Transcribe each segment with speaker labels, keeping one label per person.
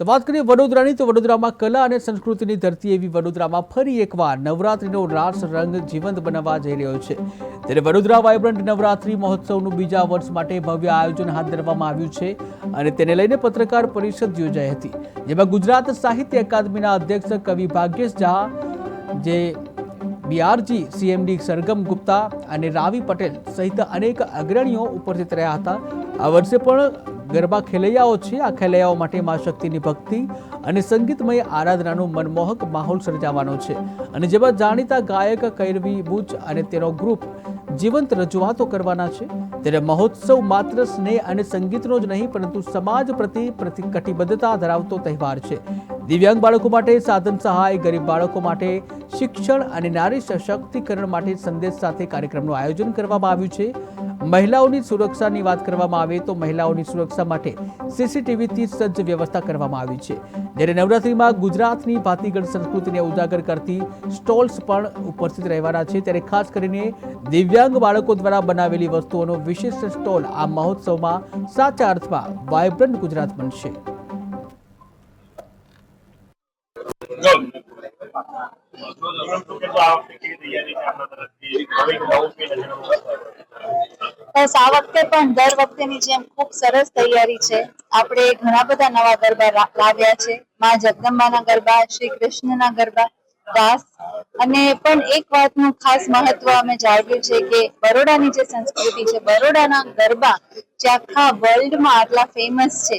Speaker 1: તો વાત કરીએ વડોદરાની, તો વડોદરામાં કલા અને સંસ્કૃતિની ધરતી એવી વડોદરામાં ફરી એકવાર નવરાત્રીનો રાસ રંગ જીવંત બનાવવા જઈ રહ્યો છે. ત્યારે વડોદરા વાયબ્રન્ટ નવરાત્રી મહોત્સવનું બીજા વર્ષ માટે ભવ્ય આયોજન હાથ ધરવામાં આવ્યું છે અને તેને લઈને પત્રકાર પરિષદ યોજાઈ હતી. જેમાં ગુજરાત સાહિત્ય અકાદમીના અધ્યક્ષ કવિ ભાગ્યેશ ઝા, જે બીઆરજી સીએમડી સરગમ ગુપ્તા અને રાવી પટેલ સહિત અનેક અગ્રણીઓ ઉપસ્થિત રહ્યા હતા. આ વર્ષે પણ ગરબા ખેલૈયાઓ છે આ ખેલૈયાઓ માટે મા શક્તિની ભક્તિ અને સંગીતમય આરાધનાનો મનમોહક માહોલ સર્જાવાનો છે. અને જેમાં જાણીતા ગાયક કૈરવી બુચ અને તેનો ગ્રુપ જીવંત રજૂઆતો કરવાના છે. ત્યારે મહોત્સવ માત્ર સ્નેહ અને સંગીતનો જ નહીં, પરંતુ સમાજ પ્રતિ કટિબદ્ધતા ધરાવતો તહેવાર છે. દિવ્યાંગ બાળકો માટે સાધન સહાય, ગરીબ બાળકો માટે શિક્ષણ અને નારી સશક્તિકરણ માટે સંદેશ સાથે કાર્યક્રમનું આયોજન કરવામાં આવ્યું છે. મહિલાઓની સુરક્ષાની વાત કરવામાં આવે તો મહિલાઓની સુરક્ષા માટે સીસીટીવીથી સજ્જ વ્યવસ્થા કરવામાં આવી છે. જ્યારે નવરાત્રિમાં ગુજરાતની ભાતીગળ સંસ્કૃતિને ઉજાગર કરતી સ્ટોલ્સ પણ ઉપસ્થિત રહેવાના છે. ત્યારે ખાસ કરીને દિવ્યાંગ બાળકો દ્વારા બનાવેલી વસ્તુઓનો વિશિષ્ટ સ્ટોલ આ મહોત્સવમાં સાચા અર્થમાં વાયબ્રન્ટ ગુજરાત બનશે.
Speaker 2: આ વખતે પણ દર વખતેની જેમ ખૂબ સરસ તૈયારી છે. આપણે ઘણા બધા નવા ગરબા લાવ્યા છે. માં જગદંબાના ગરબા, શ્રી કૃષ્ણના ગરબા અને પણ એક વાતનું ખાસ મહત્વ અમે જાળવ્યું છે કે બરોડાની જે સંસ્કૃતિ છે, બરોડાના ગરબા જે આખા વર્લ્ડમાં આટલા ફેમસ છે,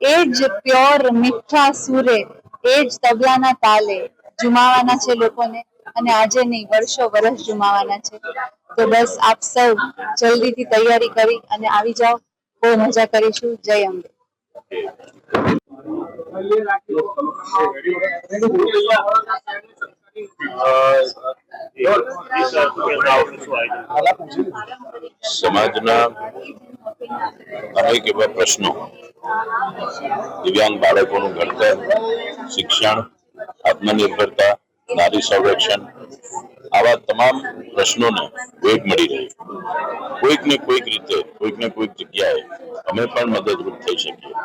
Speaker 2: એ જ પ્યોર મીઠા સુરે, એ જ તબલાના તાલે જુમાવાના છે લોકોને અને આજે નહીં, વર્ષો વર્ષ જુમાવાના છે. તો બસ આપ સૌ જલ્દીથી તૈયારી કરી અને આવી જાઓ. બહુ મજા કરીશું. જય અંબે.
Speaker 3: સમાજના પ્રશ્નો. દિવ્યાંગ બાળકોનું ઘડતર, શિક્ષણ આત્મનિર્ભરતા, નારી સંરક્ષણ આવા તમામ પ્રશ્નોને વેગ મળી રહી. કોઈક ને કોઈક રીતે કોઈક ને કોઈક જગ્યાએ અમે પણ મદદરૂપ થઈ શકીએ.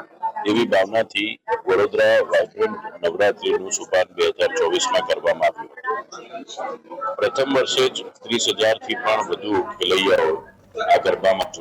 Speaker 3: એવી ભાવનાથી વડોદરા વાઇબ્રન્ટ નવરાત્રીનું સુપાન બે હજાર ચોવીસમાં કરવામાં આવ્યું પ્રથમ વર્ષે જ ત્રીસ હજારથી પણ વધુ ખેલૈયાઓ આ ગરબામાં